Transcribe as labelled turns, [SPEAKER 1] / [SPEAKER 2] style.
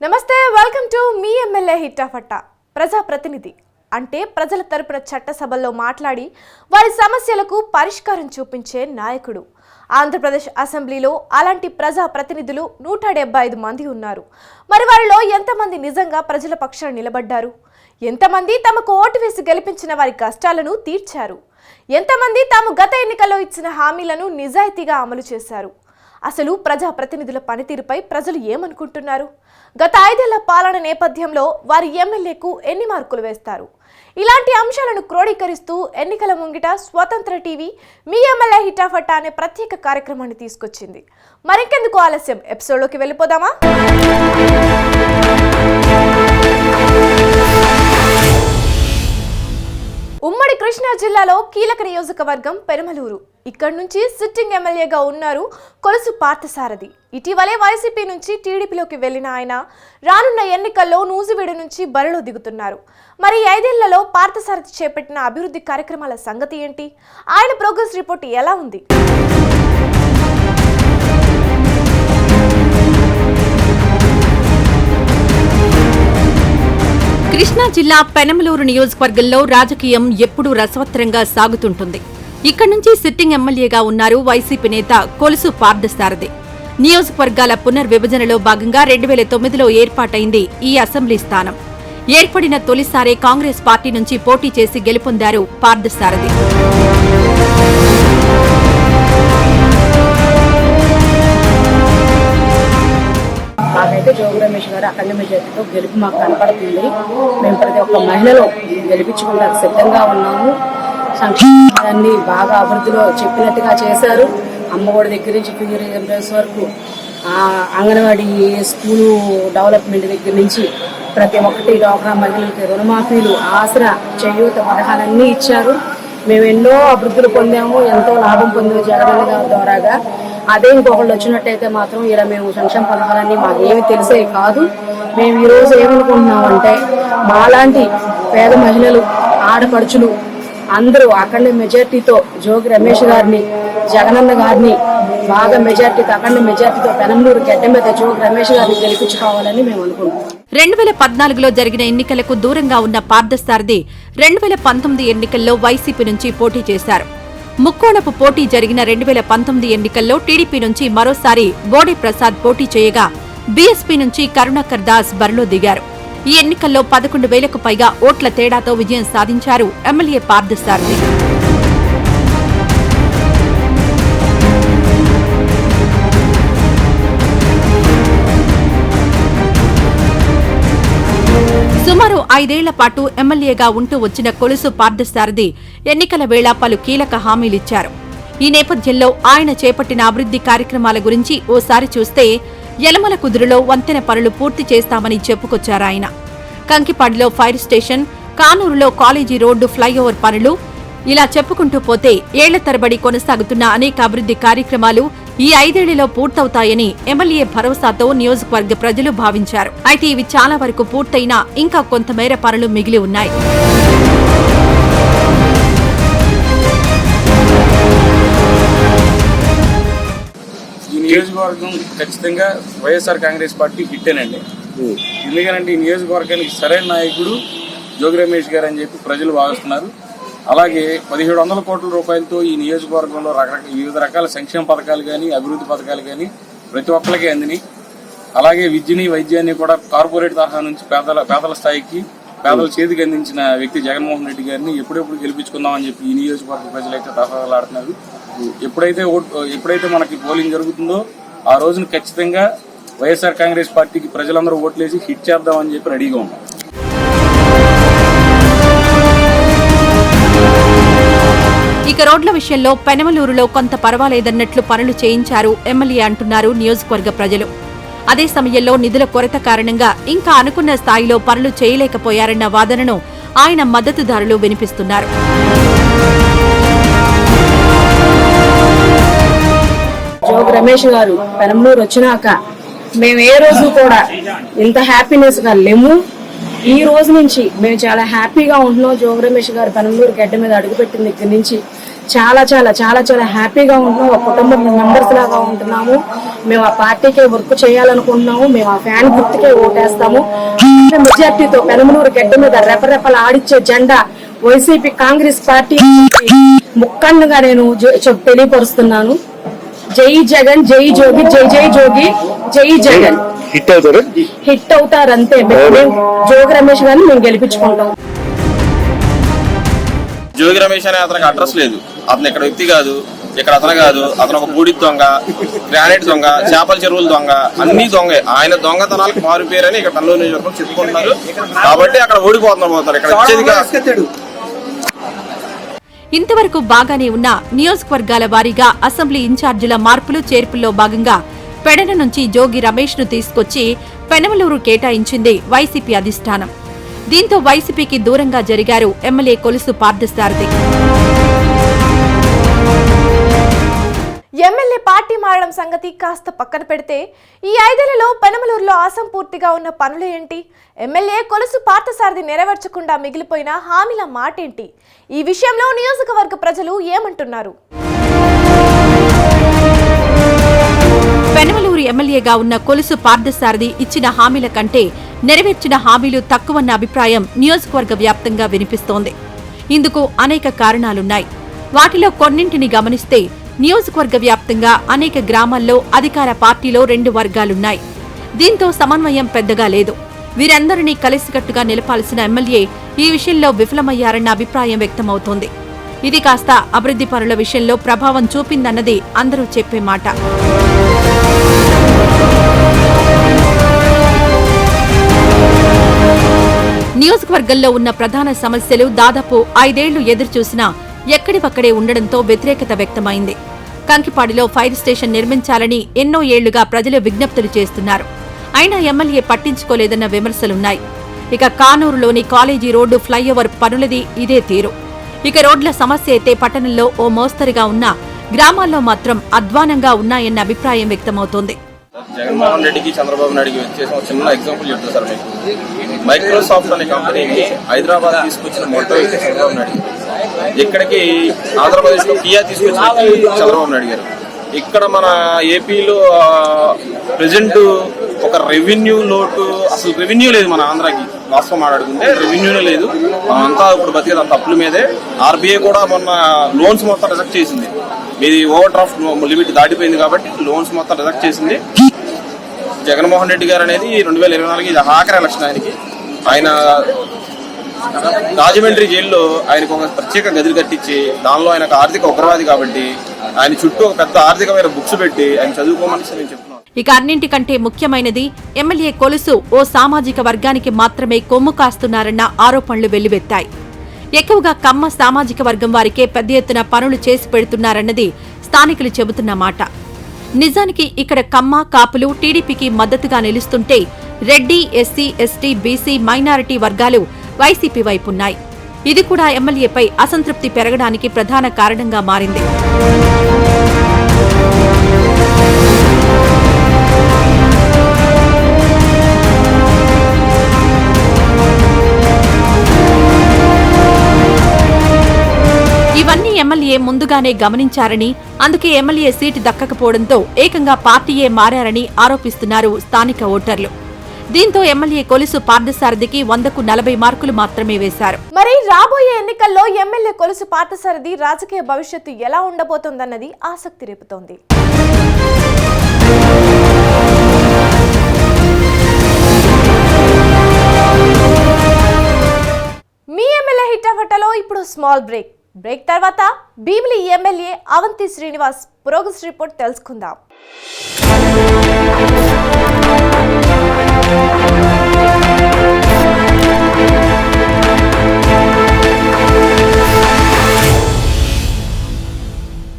[SPEAKER 1] నమస్తే welcome to మీ MLA హిట్టాఫట్టా ప్రజాప్రతినిధి. అంటే ప్రజల తరపున చట్టసభల్లో మాట్లాడి వారి సమస్యలకు పరిష్కారం చూపించే నాయకుడు. ఆంధ్రప్రదేశ్ అసెంబ్లీలో అలాంటి ప్రజా ప్రతినిధులు నూట డెబ్బై ఐదు మంది ఉన్నారు. మరి వారిలో ఎంతమంది నిజంగా ప్రజల పక్షాన నిలబడ్డారు? ఎంతమంది తమకు ఓటు వేసి గెలిపించిన వారి కష్టాలను తీర్చారు? ఎంతమంది తాము గత ఎన్నికల్లో ఇచ్చిన హామీలను నిజాయితీగా అమలు చేశారు? అసలు ప్రజా ప్రతినిధుల పనితీరుపై ప్రజలు ఏమనుకుంటున్నారు? గత ఐదేళ్ళ పాలన నేపథ్యంలో వారి ఎమ్మెల్యేకు ఎన్ని మార్కులు వేస్తారు? ఇలాంటి అంశాలను క్రోడీకరిస్తూ ఎన్నికల ముంగిట స్వతంత్ర టీవీ మీ ఎమ్మెల్యే హిటాఫట్టా అనే ప్రత్యేక కార్యక్రమాన్ని తీసుకొచ్చింది. మరింకెందుకు ఆలస్యం? ఎపిసోడ్లోకి వెళ్ళిపోదామా? ఉమ్మడి కృష్ణా జిల్లాలో కీలక నియోజకవర్గం పెరమలూరు. ఇక్కడి నుంచి సిట్టింగ్ ఎమ్మెల్యేగా ఉన్నారు కొలుసు పార్థసారథి. ఇటీవలే వైసీపీ నుంచి టీడీపీలోకి వెళ్ళిన ఆయన రానున్న ఎన్నికల్లో నూజివీడు నుంచి బరిలో దిగుతున్నారు. మరి ఐదేళ్ళలో పార్థసారథి చేపట్టిన అభివృద్ధి కార్యక్రమాల సంగతి ఏంటి? ఆయన ప్రోగ్రెస్ రిపోర్ట్ ఎలా ఉంది?
[SPEAKER 2] కృష్ణా జిల్లా పెనమలూరు నియోజకవర్గంలో రాజకీయం ఎప్పుడూ రసవత్తరంగా సాగుతుంటుంది. ఇక్కడి నుంచి సిట్టింగ్ ఎమ్మెల్యేగా ఉన్నారు వైసీపీ నేత కొలుసు పార్థసారథి. నియోజకవర్గాల పునర్విభజనలో భాగంగా రెండు వేల తొమ్మిదిలో ఏర్పాటైంది ఈ అసెంబ్లీ స్థానం. ఏర్పడిన తొలిసారే కాంగ్రెస్ పార్టీ నుంచి పోటీ చేసి గెలుపొందారు పార్థసారథి.
[SPEAKER 3] అయితే జోగు రమేష్ గారు అఖండ మెజార్టీతో గెలుపు మాకు కనపడుతుంది. మేము ప్రతి ఒక్క మహిళలు గెలిపించుకోవడానికి సిద్ధంగా ఉన్నాము. సంక్షేమాన్ని బాగా అభివృద్ధిలో చెప్పినట్టుగా చేశారు. అమ్మఒడి దగ్గర నుంచి ఫిగర్ ఎంప్లాయీస్ వరకు అంగన్వాడీ స్కూలు డెవలప్మెంట్ దగ్గర నుంచి ప్రతి ఒక్కటి డాక్రా మహిళలకి రుణమాఫీలు ఆసరా చేయూత పథకాలన్నీ ఇచ్చారు. మేము ఎన్నో అభివృద్ధులు పొందాము ఎంతో లాభం పొందాము జగన్ గారి ద్వారాగా. అదే ఇంకొకళ్ళు వచ్చినట్టయితే మాత్రం ఇలా మేము సంక్షేమ పథకాలన్నీ మాకు ఏమి తెలిసే కాదు. మేము ఈ రోజు ఏమనుకుంటున్నామంటే మాలాంటి పేద మహిళలు ఆడపడుచులు అందరూ అఖండ మెజార్టీతో జోగి రమేష్ గారిని జగనన్న గారిని బాగా మెజార్టీతో అఖండ మెజార్టీతో పెనంలూరు గడ్డ మీద జోగి రమేష్ గారిని గెలిపించుకోవాలని మేము అనుకుంటున్నాం.
[SPEAKER 2] రెండు వేల పద్నాలుగులో జరిగిన ఎన్నికలకు దూరంగా ఉన్న పార్థసారథి రెండు వేల పంతొమ్మిది ఎన్నికల్లో వైసీపీ నుంచి పోటీ చేశారు. ముక్కోణపు పోటీ జరిగిన రెండు వేల పంతొమ్మిది ఎన్నికల్లో టీడీపీ నుంచి మరోసారి బోడే ప్రసాద్ పోటీ చేయగా బీఎస్పీ నుంచి కరుణాకర్ దాస్ బరిలో దిగారు. ఈ ఎన్నికల్లో పదకొండు వేలకు పైగా ఓట్ల తేడాతో విజయం సాధించారు ఎమ్మెల్యే పార్థసారథి. ఐదేళ్ళ పాటు ఎమ్మెల్యేగా ఉంటూ వచ్చిన కొలుసు పార్థసారథి ఎన్నికల వేళ పలు కీలక హామీలిచ్చారు. ఈ నేపథ్యంలో ఆయన చేపట్టిన అభివృద్ధి కార్యక్రమాల గురించి ఓసారి చూస్తే యలమల కుదురులో వంతెన పనులు పూర్తి చేస్తామని చెప్పుకొచ్చారాయన కంకిపాడిలో ఫైర్ స్టేషన్ కానూరులో కాలేజీ రోడ్డు ఫ్లైఓవర్ పనులు ఇలా చెప్పుకుంటూ పోతే ఏళ్ళ తరబడి కొనసాగుతున్న అనేక అభివృద్ధి కార్యక్రమాలు ఈ ఐదేళ్ళలో పూర్తవుతాయని ఎమ్మెల్యే భరోసాతో నియోజకవర్గ ప్రజలు భావించారు. అయితే ఇవి చాలా వరకు పూర్తయినా ఇంకా కొంతమేర పనులు మిగిలి ఉన్నాయి.
[SPEAKER 4] ఈ నియోజకవర్గం ఖచ్చితంగా వైఎస్ఆర్ కాంగ్రెస్ పార్టీ హిట్టేనండి. ఎందుకనంటే ఈ నియోజకవర్గానికి సరైన నాయకుడు జోగి రమేష్ గారు అని చెప్పి ప్రజలు భావిస్తున్నారు. అలాగే పదిహేడు వందల కోట్ల రూపాయలతో ఈ నియోజకవర్గంలో రకరకాల వివిధ రకాల సంక్షేమ పథకాలు కానీ అభివృద్ధి పథకాలు కానీ ప్రతి ఒక్కరికి అందినాయి. అలాగే విద్యని వైద్యాన్ని కూడా కార్పొరేట్ తరహా నుంచి పేదల పేదల స్థాయికి పేదల చేతికి అందించిన వ్యక్తి జగన్మోహన్ రెడ్డి గారిని ఎప్పుడెప్పుడు గెలిపించుకుందామని చెప్పి ఈ నియోజకవర్గ ప్రజలైతే తహలాడుతున్నారు ఎప్పుడైతే ఓట్ ఎప్పుడైతే మనకి పోలింగ్ జరుగుతుందో ఆ రోజున ఖచ్చితంగా వైఎస్ఆర్ కాంగ్రెస్ పార్టీకి ప్రజలందరూ ఓట్లేసి హిట్ చేద్దామని చెప్పి రెడీగా ఉన్నాం.
[SPEAKER 2] ఇక రోడ్ల విషయంలో పెనమలూరులో కొంత పర్వాలేదన్నట్లు పనులు చేయించారు ఎమ్మెల్యే అంటున్నారు నియోజకవర్గ ప్రజలు. అదే సమయంలో నిధుల కొరత కారణంగా ఇంకా అనుకున్న స్థాయిలో పనులు చేయలేకపోయారన్న వాదనను ఆయన మద్దతుదారులు వినిపిస్తున్నారు.
[SPEAKER 3] రమేష్ గారు పెనమలూరు వచ్చినాక మేము ఏ రోజు కూడా ఇంత హ్యాపీనెస్గా లేము. ఈ రోజు నుంచి మేము చాలా హ్యాపీగా ఉంటున్నాం. జోగి రమేష్ గారు పనమూరు గడ్డ మీద అడుగుపెట్టిన దగ్గర నుంచి చాలా చాలా చాలా చాలా హ్యాపీగా ఉంటున్నాం. ఒక కుటుంబం మెంబర్స్ లాగా ఉంటున్నాము. మేము ఆ పార్టీకే వర్క్ చేయాలనుకుంటున్నాము. మేము ఆ ఫ్యాన్ గుర్తుకే ఓటేస్తాము. మెజార్టీతో పెనమలూరు గడ్డ మీద రెపరెపలు ఆడిచ్చే జెండా వైసీపీ కాంగ్రెస్ పార్టీ ముక్కన్నుగా నేను తెలియపరుస్తున్నాను. జై జగన్ జై జోగి జై జై జోగి జై జగన్.
[SPEAKER 5] హిట్ అవుతారు?
[SPEAKER 3] హిట్ అవుతారు అంతే. జోగి రమేష్ గారిని మేము గెలిపించుకుంటాం.
[SPEAKER 6] జోగి రమేష్ అనే అతనికి అడ్రస్ లేదు. అతను ఇక్కడ వ్యక్తి కాదు ఇక్కడ అతను కాదు అతను ఒక బూడి దొంగ గ్రానైట్ దొంగ చేపల చెరువుల దొంగ అన్ని దొంగే. ఆయన దొంగతనాలకు మారు పేరని ఇక్కడ కల్లూరు నియోజకవర్గం చెప్పుకుంటున్నారు. కాబట్టి అక్కడ ఓడిపోతున్నారు పోతారు. ఇక్కడ వచ్చేది.
[SPEAKER 2] ఇంతవరకు బాగానే ఉన్న నియోజకవర్గాల వారీగా అసెంబ్లీ ఇన్ఛార్జీల మార్పులు చేర్పుల్లో భాగంగా పెడన నుంచి జోగి రమేష్ను తీసుకొచ్చి పెనమలూరు కేటాయించింది వైసీపీ అధిష్టానం. దీంతో వైసీపీకి దూరంగా జరిగారు MLA Kolusu Parthasarathy.
[SPEAKER 1] MLA party మారడం సంగతి కాస్త పక్కన పెడితే ఈ ఐదేళ్ళలో పెనమలూరులో అసంపూర్తిగా ఉన్న పనులు ఏంటి? ఎమ్మెల్యే కొలుసు పార్థసారథి నెరవేర్చకుండా మిగిలిపోయిన హామీల మాటేంటి? ఈ విషయంలో నియోజకవర్గ ప్రజలు ఏమంటున్నారు?
[SPEAKER 2] పెనమలూరు ఎమ్మెల్యేగా ఉన్న కొలుసు పార్థసారథి ఇచ్చిన హామీల కంటే నెరవేర్చిన హామీలు తక్కువన్న అభిప్రాయం నియోజకవర్గ వ్యాప్తంగా వినిపిస్తోంది. ఇందుకు అనేక కారణాలున్నాయి. వాటిలో కొన్నింటిని గమనిస్తే నియోజకవర్గ వ్యాప్తంగా అనేక గ్రామాల్లో అధికార పార్టీలో రెండు వర్గాలున్నాయి. దీంతో సమన్వయం పెద్దగా లేదు. వీరందరినీ కలిసికట్టుగా నిలపాల్సిన ఎమ్మెల్యే ఈ విషయంలో విఫలమయ్యారన్న అభిప్రాయం వ్యక్తమవుతోంది. ఇది కాస్త అభివృద్ధి పనుల విషయంలో ప్రభావం చూపిందన్నది అందరూ చెప్పే మాట. నియోజకవర్గంలో ఉన్న ప్రధాన సమస్యలు దాదాపు ఐదేళ్ళు ఎదురుచూసినా ఎక్కడివక్కడే ఉండడంతో వ్యతిరేకత వ్యక్తమైంది. కంకిపాడిలో ఫైర్ స్టేషన్ నిర్మించాలని ఎన్నో ఏళ్ళుగా ప్రజలు విజ్ఞప్తులు చేస్తున్నారు. అయినా ఎమ్మెల్యే పట్టించుకోలేదన్న విమర్శలున్నాయి. ఇక కానూరులోని కాలేజీ రోడ్డు ఫ్లైఓవర్ పనులది ఇదే తీరు. ఇక రోడ్ల సమస్య అయితే పట్టణంలో ఓ మోస్తరుగా ఉన్నా గ్రామాల్లో మాత్రం అధ్వానంగా ఉన్నాయన్న అభిప్రాయం వ్యక్తమవుతోంది.
[SPEAKER 6] జగన్మోహన్ రెడ్డికి చంద్రబాబు నాయుడికి వచ్చేసి ఒక చిన్న ఎగ్జాంపుల్ చెప్తా సార్ మీకు. మైక్రోసాఫ్ట్ అనే కంపెనీని హైదరాబాద్ తీసుకొచ్చిన మొదటి వ్యక్తి చంద్రబాబు నాయుడు ఇక్కడికి ఆంధ్రప్రదేశ్లో కియా తీసుకొచ్చిన చంద్రబాబు నాయుడు గారు. ఇక్కడ మన ఏపీలో ప్రెసెంట్ ఒక రెవెన్యూ లోటు అసలు రెవెన్యూ లేదు మన ఆంధ్రాకి. వాస్తవం మాట్లాడుకుంటే రెవెన్యూనే లేదు. అంతా ఇప్పుడు బతికేది అంత అప్పుల మీదే. ఆర్బీఐ కూడా మొన్న లోన్స్ మొత్తం రిజెక్ట్ చేసింది. మీది ఓవర్ డ్రాఫ్ట్ లిమిట్ దాటిపోయింది కాబట్టి లోన్స్ మొత్తం రిజెక్ట్ చేసింది. జగన్మోహన్ రెడ్డి గారు అనేది రెండు వేల ఇరవై నాలుగు ఇది ఆఖరి ఎలక్షన్ ఆయనకి. ఆయన రాజమండ్రి జైల్లో ఆయనకు ఒక ప్రత్యేక గదులు కట్టించి దానిలో ఆయన ఆర్థిక ఉగ్రవాది కాబట్టి ఆయన చుట్టూ ఒక పెద్ద ఆర్థికమైన బుక్స్ పెట్టి ఆయన చదువుకోమని నేను చెప్తున్నాను.
[SPEAKER 2] ఇక అన్నింటికంటే ముఖ్యమైనది ఎమ్మెల్యే కొలుసు ఓ సామాజిక వర్గానికి మాత్రమే కొమ్ము కాస్తున్నారన్న ఆరోపణలు వెల్లువెత్తాయి. ఎక్కువగా కమ్మ సామాజిక వర్గం వారికే పెద్ద ఎత్తున పనులు చేసి పెడుతున్నారన్నది స్థానికులు చెబుతున్న మాట. నిజానికి ఇక్కడ కమ్మ కాపులు టీడీపీకి మద్దతుగా నిలుస్తుంటే Reddy SC ST BC minority వర్గాలు వైసీపీ వైపున్నాయి. ఇది కూడా ఎమ్మెల్యేపై అసంతృప్తి పెరగడానికి ప్రధాన కారణంగా మారింది. ఎమ్మెల్యే ముందుగానే గమనించారని అందుకే ఎమ్మెల్యే సీటు దక్కకపోవడంతో ఏకంగా పార్టీయే మారారని ఆరోపిస్తున్నారు స్థానిక ఓటర్లు. దీంతో ఎమ్మెల్యే కొలుసు పార్థసారథికి వందకు నలభై మార్కులు మాత్రమే వేశారు.
[SPEAKER 1] మరి రాబోయే ఎన్నికల్లో ఎమ్మెల్యే కొలుసు పార్థసారథి రాజకీయ భవిష్యత్తు ఎలా ఉండబోతోందన్నది ఆసక్తి రేపుతోంది. మీ ఎమ్మెల్యే హిట్టఫట్టలో ఇప్పుడు స్మాల్ బ్రేక్. బ్రేక్ తర్వాత Bheemili MLA Avanthi Srinivas progress report తెలుసుకుందాం.